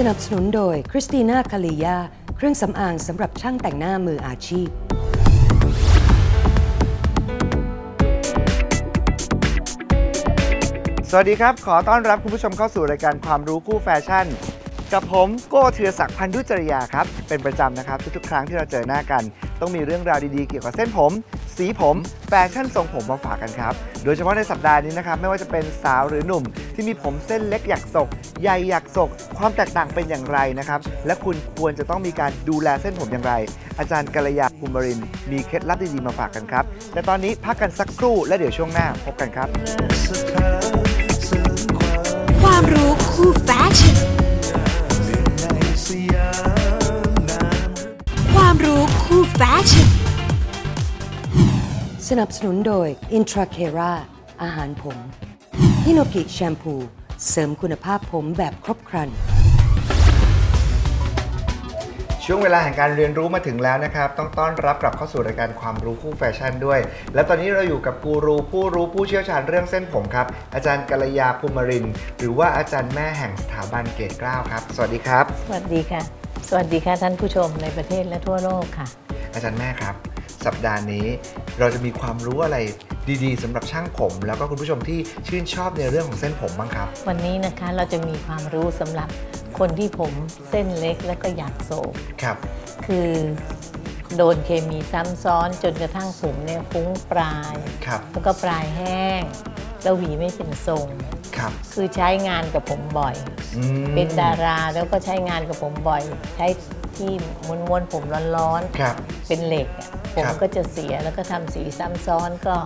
สนับสนุนโดยคริสติน่าคาลียาเครื่องสำอางสำหรับช่างแต่งหน้ามืออาชีพ สวัสดีครับ ขอต้อนรับคุณผู้ชมเข้าสู่รายการความรู้คู่แฟชั่น กับผมโก้เทือศักดิ์พันธุจริยาครับ เป็นประจำนะครับ ทุกๆครั้งที่เราเจอหน้ากัน ต้องมีเรื่องราวดีๆเกี่ยวกับเส้นผม สีผมแฟชั่นทรงผมมาฝากกันครับ โดยเฉพาะในสัปดาห์นี้นะครับไม่ว่าจะเป็นสาวหรือหนุ่ม ที่มีผมเส้นเล็กอยากศกใหญ่อยากศก ความแตกต่างเป็นอย่างไรนะครับ และคุณควรจะต้องมีการดูแลเส้นผมอย่างไร อาจารย์กัลยาภูมิรินทร์มีเคล็ดลับดีๆมาฝากกันครับแต่ตอนนี้พักกันสักครู่และเดี๋ยวช่วงหน้าพบกันครับ ความรู้คู่แฟชั่น คู่แฟชั่นสนับสนุนโดย Intra c e r a อาหารผมฮิโนกิแชมพู เสริมคุณภาพผมแบบครบครัน ช่วงเวลาแห่งการเรียนรู้มาถึงแล้วนะครับ ต้องต้อนรับกลับเข้าสู่รายการความรู้คู่แฟชั่นด้วย และตอนนี้เราอยู่กับกูรูผู้รู้ผู้เชี่ยวชาญเรื่องเส้นผมครับ อาจารย์กัลยาภูมิรินทร์หรือว่าอาจารย์แม่แห่งสถาบันเกตเกล้าครับ สวัสดีครับ สวัสดีค่ะ สวัสดีค่ะท่านผู้ชมในประเทศและทั่วโลกค่ะ อาจารย์แม่ครับ สัปดาห์นี้เราจะมีความรู้อะไรดีๆสำหรับช่างผม แล้วก็คุณผู้ชมที่ชื่นชอบในเรื่องของเส้นผมบ้างครับ วันนี้นะคะเราจะมีความรู้สำหรับคนที่ผมเส้นเล็กและก็อยากโศกครับ คือโดนเคมีซ้ำซ้อนจนกระทั่งผมเนี่ยฟุ้งปลาย ครับ แล้วก็ปลายแห้ง แล้วหวีไม่เป็นทรง ครับคือใช้งานกับผมบ่อย อืมเป็นดาราแล้วก็ใช้งานกับผมบ่อย ใช้ ที่ม้วนๆผมร้อนครับๆ เป็นเหล็กอะผมครับก็จะเสียแล้วก็ทำสีซ้ำซ้อนก็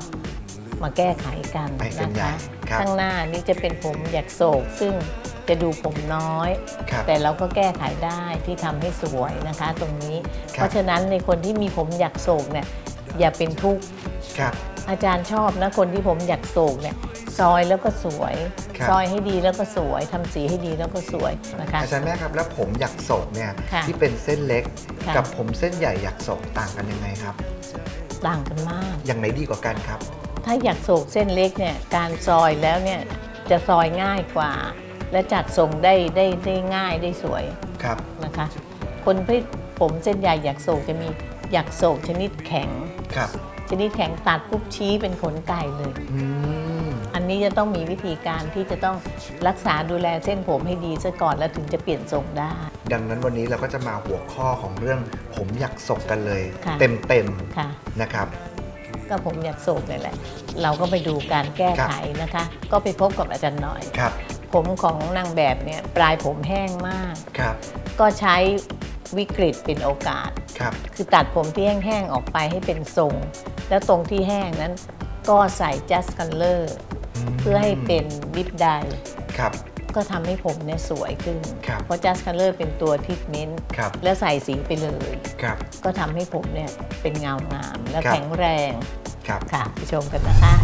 มาแก้ไขกันไปกันนะใหญ่คะ ครับ ข้างหน้านี่จะเป็นผมหยักโศก ซึ่งจะดูผมน้อย ครับ แต่เราก็แก้ไขได้ที่ทำให้สวยนะคะ ตรงนี้ ครับ เพราะฉะนั้นในคนที่มีผมหยักโศกเนี่ยอย่าเป็นทุกข์ ครับ อาจารย์ชอบนะคนที่ผมหยักโศกเนี่ย ซอยแล้วก็สวย ครับ ซอยให้ดีแล้วก็สวยทำสีให้ดีแล้วก็สวยนะคะ อาจารย์แม่ครับแล้วผมอยากโศกเนี่ยค่ะที่เป็นเส้นเล็ก ค่ะ กับผมเส้นใหญ่อยากโศกต่างกันยังไงครับ ต่างกันมาก อย่างไหนดีกว่ากันครับ ถ้าอยากโศกเส้นเล็กเนี่ยการซอยแล้วเนี่ยจะซอยง่ายกว่า และจัดทรงได้ได้ได้ง่ายได้สวยครับ นะคะ คนที่ผมเส้นใหญ่อยากโศกจะมีอยากโศกชนิดแข็ง ครับชนิดแข็งตัดปุ๊บชี้เป็นขนไก่เลย อืมอั นนี้จะต้องมีวิธีการที่จะต้องรักษาดูแลเส้นผมให้ดีซะก่อนแล้วถึงจะเปลี่ยนทรงได้ ดังนั้นวันนี้เราก็จะมาหัวข้อของเรื่องผมอยากศกกันเลย ค่ะเต็มเต็มค่ะ ๆนะครับ ก็ผมอยากโศกนี่แหละ เราก็ไปดูการแก้ไขนะคะ ก็ไปพบกับอาจารย์หน่อย ครับผมของนางแบบเนี่ยปลายผมแห้งมาก ครับก็ใช้วิกฤตเป็นโอกาส ครับคือตัดผมที่แห้งๆออกไปให้เป็นทรง แล้วตรงที่แห้งนั้นก็ใส่ just color ม เพื่อให้เป็นวิปไดครับ ก็ทำให้ผมเนี่ยสวยขึ้น ครับเพราะ just color เป็นตัวทิทเมนต์ครับ แล้วใส่สีไปเลย ครับ ก็ทำให้ผมเนี่ยเป็นเงางาม และครับ แข็งแรงครับ ค่ะไปชมกันนะคะ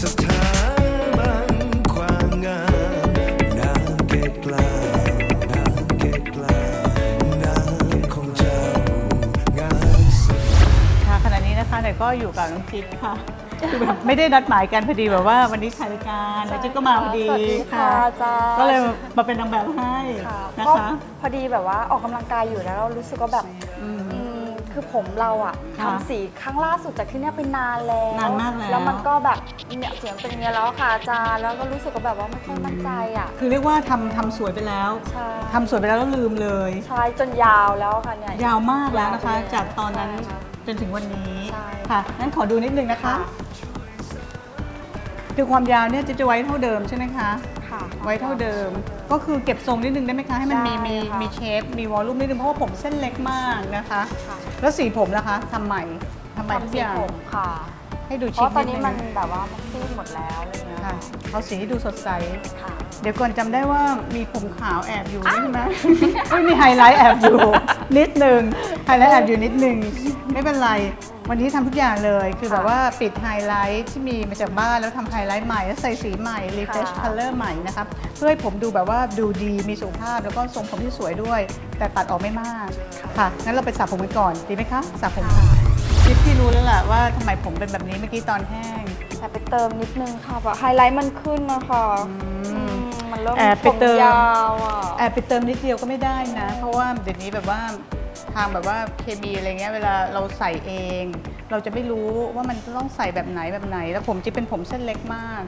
สถ ก็อยู่กับน้องจิ๊บค่ะคือแบบไม่ได้นัดหมายกันพอดีแบบว่าวันนี้ถ่ายรายการแล้วจิ๊บก็มาพอดีสวัสดีค่ะอาจารย์ก็เลยมาเป็นนางแบบให้ค่ะนะก็คะ พอดีแบบว่าออกกำลังกายอยู่แล้วเรารู้สึกว่าแบบอืมอืมคือผมเราอะค่ะทำสีครั้งล่าสุดจากที่เนี่ยเป็นนานแล้วนานมากแล้ว แล้วมันก็แบบเนี่ยเสียงเป็นเนี้ยแล้วค่ะอาจารย์แล้วก็รู้สึกว่าแบบว่าไม่ค่อยมั่นใจอะคือเรียกว่าทำทำสวยไปแล้วใช่ทำสวยไปแล้วแล้วลืมเลย ใช่จนยาวแล้วค่ะเนี่ย ยาวมากแล้วนะคะยาวไปเลยจากตอนนั้นใช่ค่ะจ นถึงวันนี้ใช่ ค่ะงั้นขอดูนิดนึงนะคะค่ะคือความยาวเนี่ยจะจะไว้เท่าเดิมใช่ไหมคะคค่ะ ไว้เท่าเดิม ก็คือเก็บทรงนิดนึงได้ไหมคะ ให้มันมีได้มีค่ะ มีเชฟ มีวอลลุ่มนิดนึง เพราะว่าผมเส้นเล็กมากนะคะ ค่ะแล้วสีผมล่ะคะทำใหม่ทำใหม่ทุกทำสีอย่างผมค่ะ ให้ดูเพชิคราะตอนนี้ดงมันแบบว่ามันซีดหมดแล้วอะไรเงี้ยค่ะเอาสีที่ดูสดใส ค่ะ เดี๋ยวก่อนจำได้ว่ามีผมขาวแอบอยู่ใช่ไหมไม่มีไฮไลท์แอบอยู่ นิดนึงไฮไลท์แอบอยู่นิดนึง ไม่เป็นไร วันนี้ทำทุกอย่างเลย คือแบบว่าปิดไฮไลท์ที่มีมาจากบ้านแล้วทำไฮไลท์ใหม่ แล้วใส่สีใหม่ refresh ค่ะ color ใหม่นะครับ เพื่อให้ผมดูแบบว่าดูดีมีสุขภาพแล้วก็ทรงผมที่สวยด้วย แต่ตัดออกไม่มาก ค่ะ งั้นเราไปสระผมกันก่อนดีไหมคะสระผม ค่ะทิปที่รู้แล้วแหละว่าทำไมผมเป็นแบบนี้เมื่อกี้ตอนแห้ง แต่ไปเติมนิดนึงค่ะแบบไฮไลท์มันขึ้นนะคะอืมมันเริ่มแอบไปผมเติม ยาวอะแอบไปเติมนิดเดียวก็ไม่ได้นะ เพราะว่าเดี๋ยวนี้แบบว่าทางแบบว่าเคมีอะไรเงี้ยเวลาเราใส่เอง เราจะไม่รู้ว่ามันต้องใส่แบบไหนแบบไหน แล้วผมจะเป็นผมเส้นเล็กมาก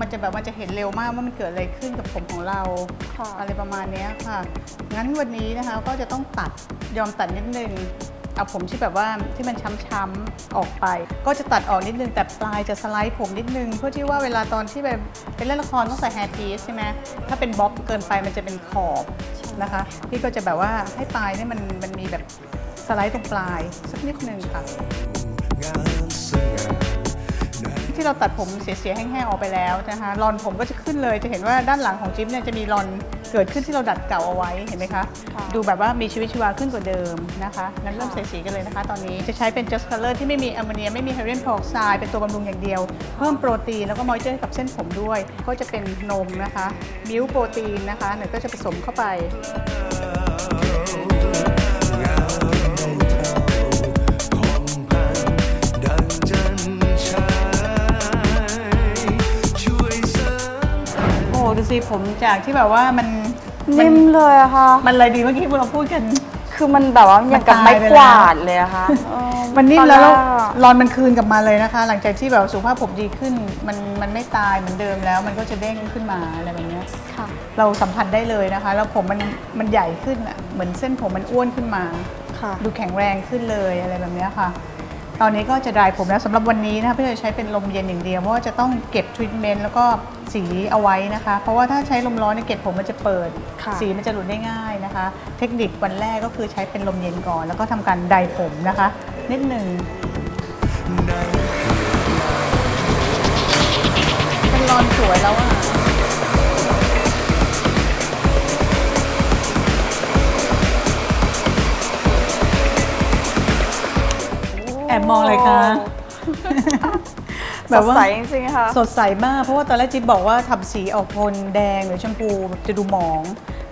มันจะแบบมันจะเห็นเร็วมากว่ามันเกิดอะไรขึ้นกับผมของเรา ค่ะอะไรประมาณเนี้ยค่ะ งั้นวันนี้นะคะก็จะต้องตัดยอมตัดนิดนึง เอาผมที่แบบว่าที่มันช้ำๆออกไป ก็จะตัดออกนิดนึงแต่ปลายจะสไลด์ผมนิดนึง เพื่อที่ว่าเวลาตอนที่แบบเป็นเล่นละครต้องใส่แฮร์พีซใช่ไหมถ้าเป็นบ๊อบเกินไปมันจะเป็นขอบนะคะพี่ก็จะแบบว่าให้ปลายเนี่ยมันมันมีแบบสไลด์ตรงปลายสักนิดนึงค่ะที่เราตัดผมเสียๆแห้งๆออกไปแล้วนะคะรอนผมก็จะขึ้นเลยจะเห็นว่าด้านหลังของจิ๊บเนี่ยจะมีรอน เกิดขึ้นที่เราดัดเก่าเอาไว้เห็นไหมคะค่ะดูแบบว่ามีชีวิตชีวาขึ้นกว่าเดิมนะคะงั้นเริ่มใส่สีกันเลยนะคะตอนนี้จะใช้เป็น just color ที่ไม่มีแอมโมเนียไม่มีไฮเดรน peroxide เป็นตัวบำรุงอย่างเดียว เพิ่มโปรตีนแล้วก็มอยเจอร์กับเส้นผมด้วย ก็จะเป็นนมนะคะมิลโปรตีนนะคะหนึ่งก็จะผสมเข้าไปดั ดูสิผมจากที่แบบว่ามันนิ่มเลยอะค่ะ มันอะไรดีเมื่อกี้เราพูดกัน คือมันแบบว่าอย่างกับมันตาไม้ยไปกวาแล้วดเลยอะค่ะเออมันนิ่มตอแล้วรแล้วกอะรอนมันคืนกลับมาเลยนะคะ หลังจากที่แบบสุขภาพผมดีขึ้น มันมันไม่ตายเหมือนเดิมแล้ว มันก็จะเด้งขึ้นมาอะไรแบบเนี้ยค่ะ เราสัมผัสได้เลยนะคะ แล้วผมมันมันใหญ่ขึ้นอะเหมือนเส้นผมมันอ้วนขึ้นมา ค่ะ ดูแข็งแรงขึ้นเลยอะไรแบบเนี้ยค่ะ ตอนนี้ก็จะดรายผมแล้วสำหรับวันนี้นะคะพี่จะใช้เป็นลมเย็นอย่างเดียวเพราะว่าจะต้องเก็บทรีทเมนต์แล้วก็สีเอาไว้นะคะ เพราะว่าถ้าใช้ลมร้อนเนี่ยเก็บผมมันจะเปิด ค่ะสีมันจะหลุดได้ง่ายนะคะ เทคนิควันแรกก็คือใช้เป็นลมเย็นก่อน แล้วก็ทำการไดร์ผมนะคะ นิดหนึ่งเป็นรอนสวยแล้วอะ อบมองอะไรคะสดใสจริงๆค่ะ สดใสมาก เพราะว่าตอนแรกจิ๊บบอกว่าทำสีออกโทนแดงหรือชมพูแบบจะดูหมอง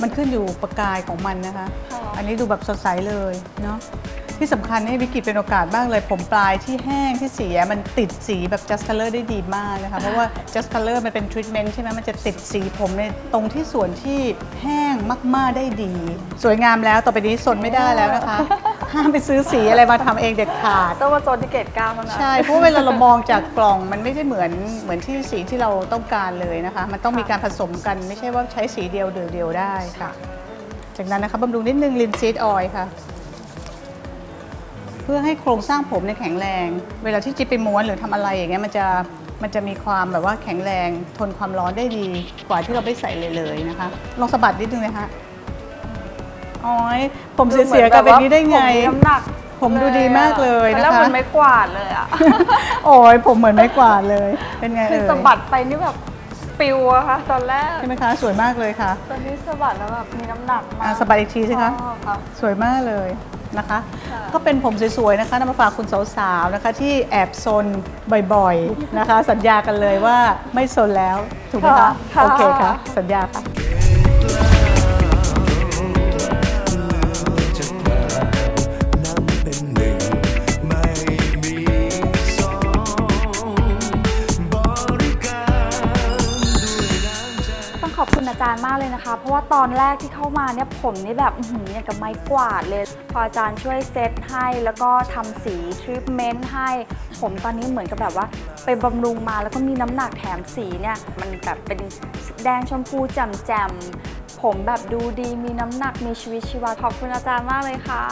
มันขึ้นอยู่ประกายของมันนะคะ ค่ะ อันนี้ดูแบบสดใสเลยเนาะ ที่สำคัญนี่วิกฤตเป็นโอกาสมากเลย ผมปลายที่แห้งที่เสียมันติดสีแบบ just color ได้ดีมากนะคะ เพราะว่า just color มันเป็น treatment ใช่ไหมมันจะติดสีผมในตรงที่ส่วนที่แห้งมาก ๆ ได้ดี สวยงามแล้วต่อไปนี้สนไม่ได้แล้วนะคะ ห้ามไปซื้อสีอะไรมาทำเองเด็ดขาด ต้องมาโซนที่เกตเก้าเท่านั้น ใช่เพราะเวลาเรามองจากกล่องมันไม่ได้เหมือนเหมือนที่สีที่เราต้องการเลยนะคะ มันต้องมีการผสมกันไม่ใช่ว่าใช้สีเดียวเดียวๆได้ค่ะ จากนั้นนะคะบำรุงนิดนึงลินซีดออยค่ะ เพื่อให้โครงสร้างผมเนี่ยแข็งแรง เวลาที่จิ๊บไปม้วนหรือทำอะไรอย่างเงี้ยมันจะมันจะมีความแบบว่าแข็งแรง ทนความร้อนได้ดีกว่าที่เราไม่ใส่เลยเลยนะคะ ลองสะบัดนิดนึงเลยคะ อ๋อยผมเสียๆกับแบบนี้ได้ไง ผมมีน้ำหนักผมดูดีมากเลยนะคะ แล้วมันไม่กวาดเลยอะโอ้ยผมเหมือนไม้กวาดเลยเป็นไงคืเอ่อยสะบัดไปนี่แบบปิวอะค่ะตอนแรก ใช่ไหมคะ สวยมากเลยค่ะ ตอนนี้สะบัดแล้วแบบมีน้ำหนักมาอะกสะบัดอีกทีสิคะชอบค่ะ สวยมากเลยนะคะ ค่ะก็เป็นผมสวยๆนะคะนำมาฝากคุณสาวๆนะคะ ที่แอบซนบ่อยๆนะคะ สัญญากันเลยว่าไม่ซนแล้ว ถูกไหมคะ ค่ะโอเคค่ะ สัญญาค่ะจะ อาจารย์มากเลยนะคะ เพราะว่าตอนแรกที่เข้ามาเนี่ยผมนี่แบบอื้อหืออย่างกับไม้กวาดเลย พออาจารย์ช่วยเซตให้แล้วก็ทำสีทรีทเมนต์ให้ ผมตอนนี้เหมือนกับแบบว่า ไปบำรุงมาแล้วก็มีน้ำหนักแถมสีเนี่ย มันแบบเป็นแดงชมพูแจ่มๆผมแบบดูดีมีน้ำหนักมีชีวิตชีวาขอบคุณอาจารย์มากเลยค่ะ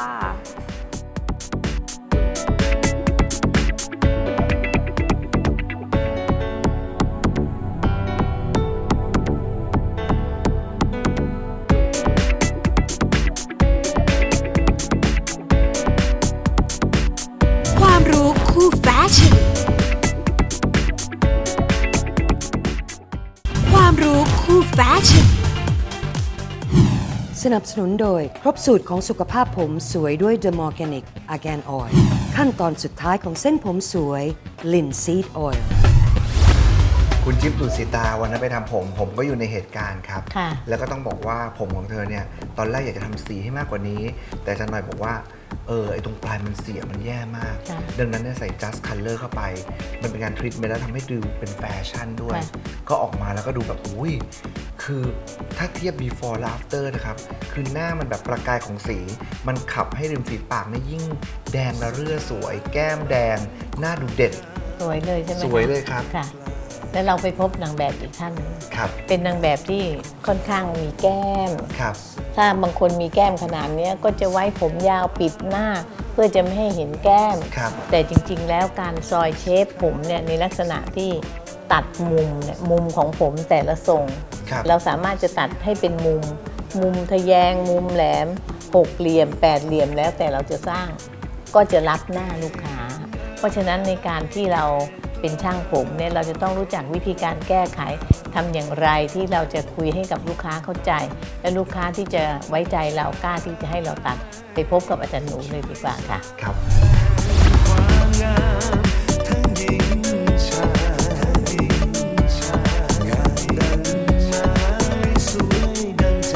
สนับสนุนโดย ครบสูตรของสุขภาพผมสวยด้วย The Organic Argan Oil ขั้นตอนสุดท้ายของเส้นผมสวย Lin Seed Oil คุณจิ๊บดุสิตาวันนั้นไปทำผม ผมก็อยู่ในเหตุการณ์ครับ ค่ะ แล้วก็ต้องบอกว่าผมของเธอเนี่ย ตอนแรกอยากจะทำสีให้มากกว่านี้ แต่อาจันหน่อยบอกว่า เออไอตรงปลายมันเสียมันแย่มาก ค่ะดังนั้นเนี่ยใส่ just color เข้าไป มันเป็นการทรีทเมนต์แล้วทำให้ดูเป็นแฟชั่นด้วย ค่ะ ก็ออกมาแล้วก็ดูแบบอุ้ยคือถ้าเทียบ before และ after นะครับ คือหน้ามันแบบประกายของสี มันขับให้ริมฝีปากเนี่ยยิ่งแดงระเรื่อสวย แก้มแดง หน้าดูเด่น สวยเลยใช่ไหมคะสวยเลยครับ ค่ะ แล้วเราไปพบนางแบบอีกท่านหนึ่งครับ เป็นนางแบบที่ค่อนข้างมีแก้ม ครับ ถ้าบางคนมีแก้มขนาดเนี้ยก็จะไว้ผมยาวปิดหน้า เพื่อจะไม่ให้เห็นแก้ม ครับ แต่จริงๆ แล้วการซอยเชฟผมเนี่ยในลักษณะที่ตัดมุมเนี่ยมุมของผมแต่ละทรง ครับ เราสามารถจะตัดให้เป็นมุม มุมทะแยง มุมแหลมหกเหลี่ยมแปดเหลี่ยมแล้วแต่เราจะสร้าง ก็จะรับหน้าลูกค้า เพราะฉะนั้นในการที่เรา เป็นช่างผมเนี่ยเราจะต้องรู้จักวิธีการแก้ไขทำอย่างไรที่เราจะคุยให้กับลูกค้าเข้าใจ และลูกค้าที่จะไว้ใจเรากล้าที่จะให้เราตัดไปพบกับอาจารย์หนูเลยดีกว่าค่ะ ครับความงามทั้งหญิงชายหญิงชายงามดังไม้สวยดังใจ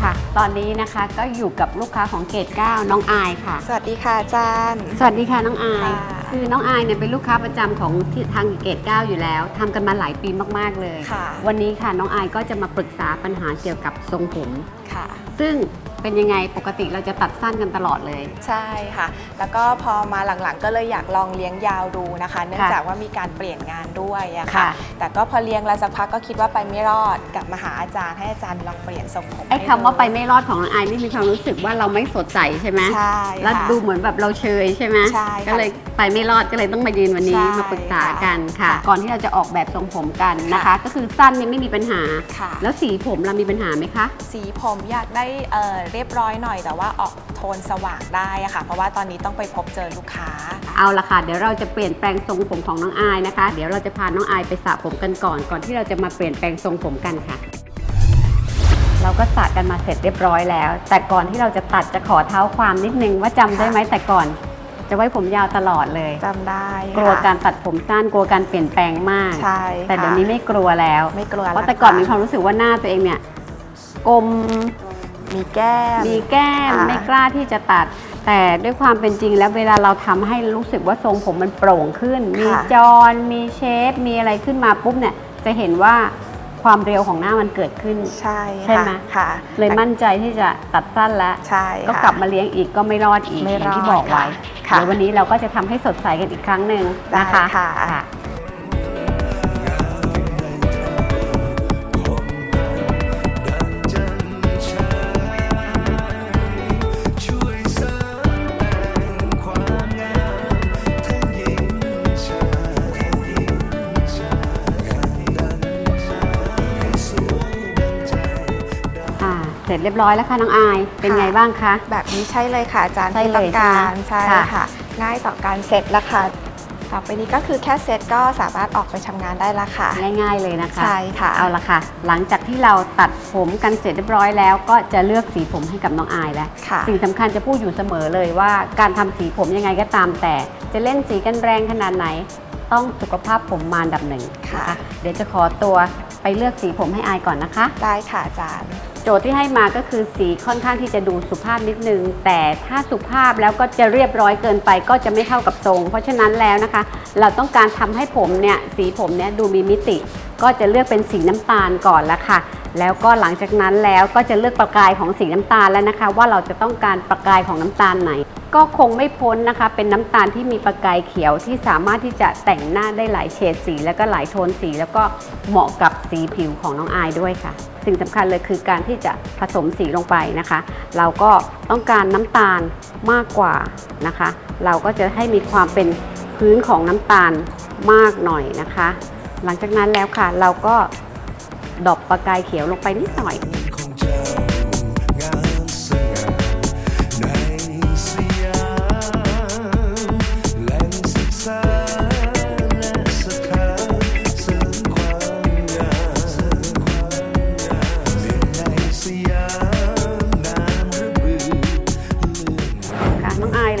ค่ะตอนนี้นะคะก็อยู่กับลูกค้าของเกต9น้องอายค่ะ สวัสดีค่ะอาจารย์ สวัสดีค่ะน้องอาย ค่ะคือน้องอายเนี่ยเป็นลูกค้าประจำของที่ทางเกต9อยู่แล้วทำกันมาหลายปีมากๆเลย ค่ะ วันนี้ค่ะน้องอายก็จะมาปรึกษาปัญหาเกี่ยวกับทรงผม ค่ะ ซึ่ง เป็นยังไงปกติเราจะตัดสั้นกันตลอดเลย ใช่ค่ะ แล้วก็พอมาหลังๆ ก็เลยอยากลองเลี้ยงยาวดูนะคะ เนื่องจากว่ามีการเปลี่ยนงานด้วยอะค่ะ ค่ะ แต่ก็พอเลี้ยงแล้วสักพักก็คิดว่าไปไม่รอดกลับมาหาอาจารย์ให้อาจารย์ลองเปลี่ยนทรงผมไอ้ให้คำว่าดูไปไม่รอดของน้องอายนี่มีความรู้สึกว่าเราไม่สดใสใช่ไหมใช่แล้วค่ะดูเหมือนแบบเราเชยใช่ไหมใช่ค่ะก็เลยไปไม่รอดก็เลยต้องมายืนวันนี้ใช่มาปรึกษากันค่ะค่ะก่อนที่เราจะออกแบบทรงผมกันนะคะ ค่ะ ก็คือสั้นนี่ไม่มีปัญหา ค่ะ แล้วสีผมเรามีปัญหาไหมคะ สีผมอยากได้เอ่อเรียบร้อยหน่อย แต่ว่าออกโทนสว่างได้อะค่ะ เพราะว่าตอนนี้ต้องไปพบเจอลูกค้า เอาละค่ะ เดี๋ยวเราจะเปลี่ยนแปลงทรงผมของน้องอายนะคะ เดี๋ยวเราจะพาน้องอายไปสระผมกันก่อน ก่อนที่เราจะมาเปลี่ยนแปลงทรงผมกันค่ะ เราก็สระกันมาเสร็จเรียบร้อยแล้ว แต่ก่อนที่เราจะตัดจะขอเท้าความนิดนึงว่าจำได้ไหมแต่ก่อน จะไว้ผมยาวตลอดเลย จำได้กลัวค่ะการตัดผมสั้นกลัวการเปลี่ยนแปลงมาก ใช่แต่เดี๋ยวค่ะนี้ไม่กลัวแล้ว ไม่กลัวเพราะแล้วแต่ก่อนค่ะมีความรู้สึกว่าหน้าตัวเองเนี่ยกลม มีแก้ม มีแก้มค่ะไม่กล้าที่จะตัด แต่ด้วยความเป็นจริงแล้วเวลาเราทำให้รู้สึกว่าทรงผมมันโปร่งขึ้น มีจอนมีเชฟ มีอะไรขึ้นมาปุ๊บเนี่ย จะเห็นว่าความเร็วของหน้ามันเกิดขึ้น ใช่ใช่ไหมค่ะค่ะเลยมั่นใจที่จะตัดสั้นแล้ว ใช่ก็ค่ะกลับมาเลี้ยงอีกก็ไม่รอดอีกไม่อย่างที่รอดบอกไว้ค่ะเดี๋ยววันนี้เราก็จะทำให้สดใสกันอีกครั้งหนึ่งนะคะได้ค่ะ ค่ะ เสร็จเรียบร้อยแล้วค่ะน้องอายเป็นไงบ้างคะ แบบนี้ใช่เลยค่ะอาจารย์ใช่ที่เลยต้องการใช่ใช่ไหมค่ะง่ายต่อการเสร็จแล้วค่ะต่อไปนี้ก็คือแค่เสร็จก็สามารถออกไปทำงานได้แล้วค่ะ ง่ายๆเลยนะคะ ใช่ค่ะ เอาละค่ะ หลังจากที่เราตัดผมกันเสร็จเรียบร้อยแล้ว ก็จะเลือกสีผมให้กับน้องอายแล้ว ค่ะ สิ่งสำคัญจะพูดอยู่เสมอเลยว่าการทำสีผมยังไงก็ตามแต่ จะเล่นสีกันแรงขนาดไหน ต้องสุขภาพผมมาอันดับหนึ่งค่ะนเดี๋ยวจะขอตัวไปเลือกสีผมให้อายก่อนนะคะ ได้ค่ะอาจารย์ โจทย์ที่ให้มาก็คือสีค่อนข้างที่จะดูสุภาพนิดนึง แต่ถ้าสุภาพแล้วก็จะเรียบร้อยเกินไปก็จะไม่เข้ากับทรง เพราะฉะนั้นแล้วนะคะ เราต้องการทำให้ผมเนี่ยสีผมเนี่ยดูมีมิติ ก็จะเลือกเป็นสีน้ำตาลก่อนละค่ะ แล้วก็หลังจากนั้นแล้วก็จะเลือกประกายของสีน้ำตาลแล้วนะคะ ว่าเราจะต้องการประกายของน้ำตาลไหน ก็คงไม่พ้นนะคะ เป็นน้ำตาลที่มีประกายเขียวที่สามารถที่จะแต่งหน้าได้หลายเฉดสี แล้วก็หลายโทนสี แล้วก็เหมาะกับสีผิวของน้องอายด้วยค่ะ สิ่งสำคัญเลยคือการที่จะผสมสีลงไปนะคะ เราก็ต้องการน้ำตาลมากกว่านะคะ เราก็จะให้มีความเป็นพื้นของน้ำตาลมากหน่อยนะคะ หลังจากนั้นแล้วค่ะเราก็ ดอกประกายเขียวลงไปนิดหน่อย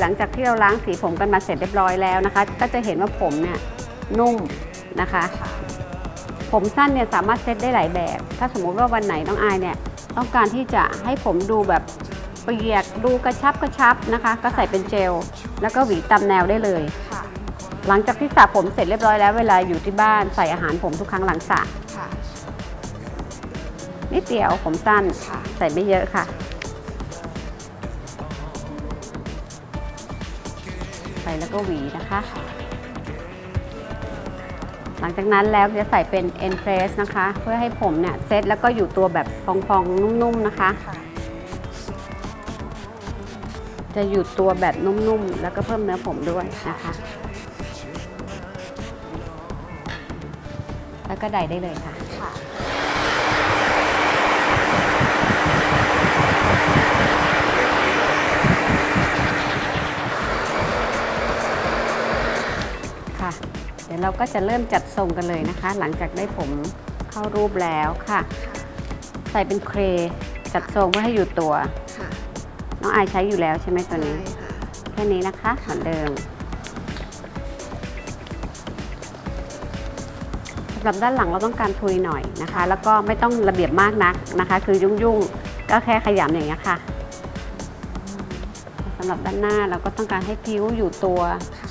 หลังจากที่เราล้างสีผมกันมาเสร็จเรียบร้อยแล้วนะคะ ก็จะเห็นว่าผมเนี่ยนุ่มนะคะ ผมสั้นเนี่ยสามารถเซตได้หลายแบบ ถ้าสมมุติว่าวันไหนน้องอายเนี่ยต้องการที่จะให้ผมดูแบบเปียกดูกระชับกระชับนะคะ ก็ใส่เป็นเจล แล้วก็หวีตามแนวได้เลย ค่ะ หลังจากที่สระผมเสร็จเรียบร้อยแล้วเวลาอยู่ที่บ้านใส่อาหารผมทุกครั้งหลังสระค่ะ นิดเดียวผมสั้นค่ะ ใส่ไม่เยอะค่ะใส่แล้วก็หวีนะคะ หลังจากนั้นแล้วจะใส่เป็น end press นะคะ เพื่อให้ผมเนี่ยเซตแล้วก็อยู่ตัวแบบฟองๆ นุ่มๆ นะคะค่ะจะอยู่ตัวแบบนุ่มๆ แล้วก็เพิ่มเนื้อผมด้วยนะคะ แล้วก็ไดได้เลยค่ะค่ะค่ะ เดี๋ยวเราก็จะเริ่มจัดทรงกันเลยนะคะ หลังจากได้ผมเข้ารูปแล้วค่ะ ใส่เป็นเครจัดทรงเพื่อให้อยู่ตัว ค่ะน้องอายใช้อยู่แล้วใช่ไหมตัวใช่นี้ค่ะ แค่นี้นะคะเหมือนเดิมสำหรับด้านหลังเราต้องการทุยหน่อยนะคะ แล้วก็ไม่ต้องระเบียบมากนักนะคะ คือยุ่งๆ ก็แค่ขยำอย่างนี้ยค่ะสำหรับด้านหน้าเราก็ต้องการให้พิ้วอยู่ตัว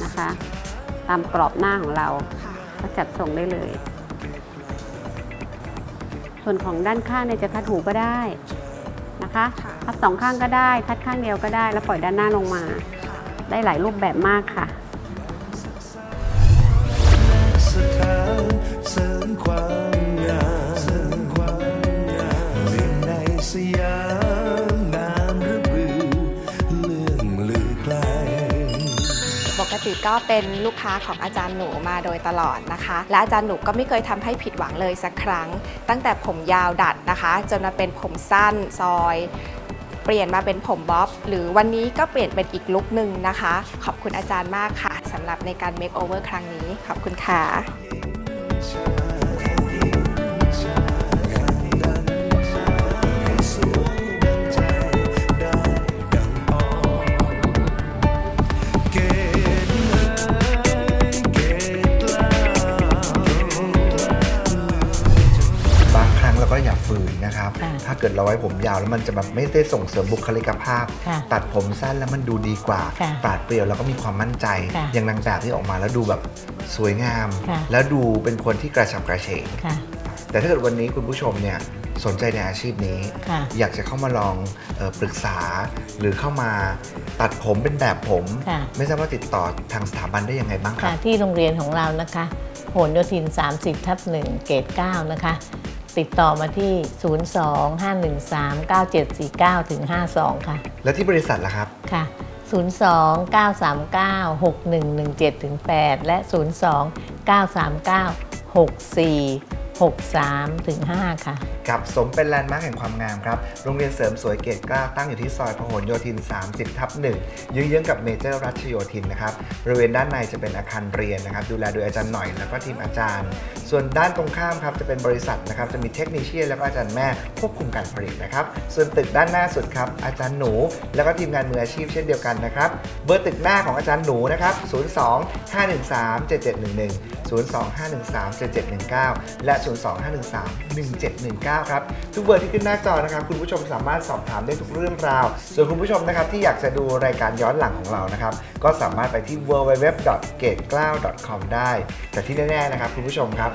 นะคะ ตามกรอบหน้าของเราค่ะก็จัดทรงได้เลย ส่วนของด้านข้างเนี่ยจะคัดหูก็ได้นะคะค่ะคัดสองข้างก็ได้ คัดข้างเดียวก็ได้ แล้วปล่อยด้านหน้าลงมาค่ะได้หลายรูปแบบมากค่ะ กติก็เป็นลูกค้าของอาจารย์หนูมาโดยตลอดนะคะ และอาจารย์หนูก็ไม่เคยทำให้ผิดหวังเลยสักครั้ง ตั้งแต่ผมยาวดัดนะคะ จนมาเป็นผมสั้นซอย เปลี่ยนมาเป็นผมบ๊อบ หรือวันนี้ก็เปลี่ยนเป็นอีกลุคหนึ่งนะคะ ขอบคุณอาจารย์มากค่ะสำหรับในการเมคโอเวอร์ครั้งนี้ ขอบคุณค่ะ ถ้าเกิดเราไว้ผมยาวแล้วมันจะแบบไม่ได้ส่งเสริมบุคลิกภาพ ค่ะตัดผมสั้นแล้วมันดูดีกว่าค่ะปราดเปรียวแล้วก็มีความมั่นใจ ค่ะอย่างนางแบบที่ออกมาแล้วดูแบบสวยงาม ค่ะ แล้วดูเป็นคนที่กระฉับกระเฉง ค่ะ แต่ถ้าเกิดวันนี้คุณผู้ชมเนี่ยสนใจในอาชีพนี้ ค่ะ อยากจะเข้ามาลองเออปรึกษา หรือเข้ามาตัดผมเป็นแบบผม ค่ะ ไม่ทราบว่าติดต่อทางสถาบันได้ยังไงบ้างคค่ะรับที่โรงเรียนของเรานะคะโหนโยธิน 30 ทับ1เกรด9นะคะ ติดต่อมาที่ 02-513-9749ถึง52 ค่ะ แล้วที่บริษัทล่ะครับ ค่ะ 02-939-6117ถึง8และ 02-939-6463ถึง5ค่ะกับสมเป็นแลนด์มาร์คแห่งความงามครับ โรงเรียนเสริมสวยเกตกล้าตั้งอยู่ที่ซอยพหลโยธิน 30 ทับ1ยื้องๆกับเมเจอร์รัชโยธินนะครับบริเวณด้านในจะเป็นอาคารเรียนนะครับ ดูแลโดยอาจารย์หน่อยแล้วก็ทีมอาจารย์ ส่วนด้านตรงข้ามครับจะเป็นบริษัทนะครับจะมีเทคนิชเชียนแล้วก็อาจารย์แม่ควบคุมการผลิตนะครับ ส่วนตึกด้านหน้าสุดครับอาจารย์หนู แล้วก็ทีมงานมืออาชีพเช่นเดียวกันนะครับ เบอร์ตึกหน้าของอาจารย์หนูนะครับ 02 513 7711 02513 7719 และ 02513 1719ครับทุกเบอร์ที่ขึ้นหน้าจอนะครับคุณผู้ชมสามารถสอบถามได้ทุกเรื่องราว ส่วนคุณผู้ชมนะครับที่อยากจะดูรายการย้อนหลังของเรานะครับก็สามารถไปที่ www.gateglau.com ได้ แต่ที่แน่ๆนะครับคุณผู้ชมครับ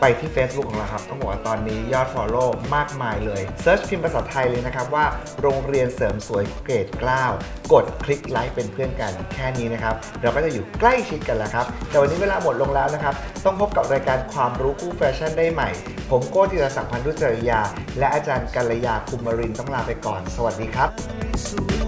ไปที่ Facebook ของเราครับต้องบอกว่าตอนนี้ยอด Follow มากมายเลยเซิร์ชพิมพ์ภาษาไทยเลยนะครับว่าโรงเรียนเสริมสวยเกรดกล้าวกดคลิกไลค์เป็นเพื่อนกันแค่นี้นะครับ เราก็จะอยู่ใกล้ชิดกันแล้วครับ แต่วันนี้เวลาหมดลงแล้วนะครับ ต้องพบกับรายการความรู้คู่แฟชั่นได้ใหม่ ผมโก้ธีรศักดิ์พันธุจริยา และอาจารย์กัลยาคุมรินทร์ต้องลาไปก่อน สวัสดีครับ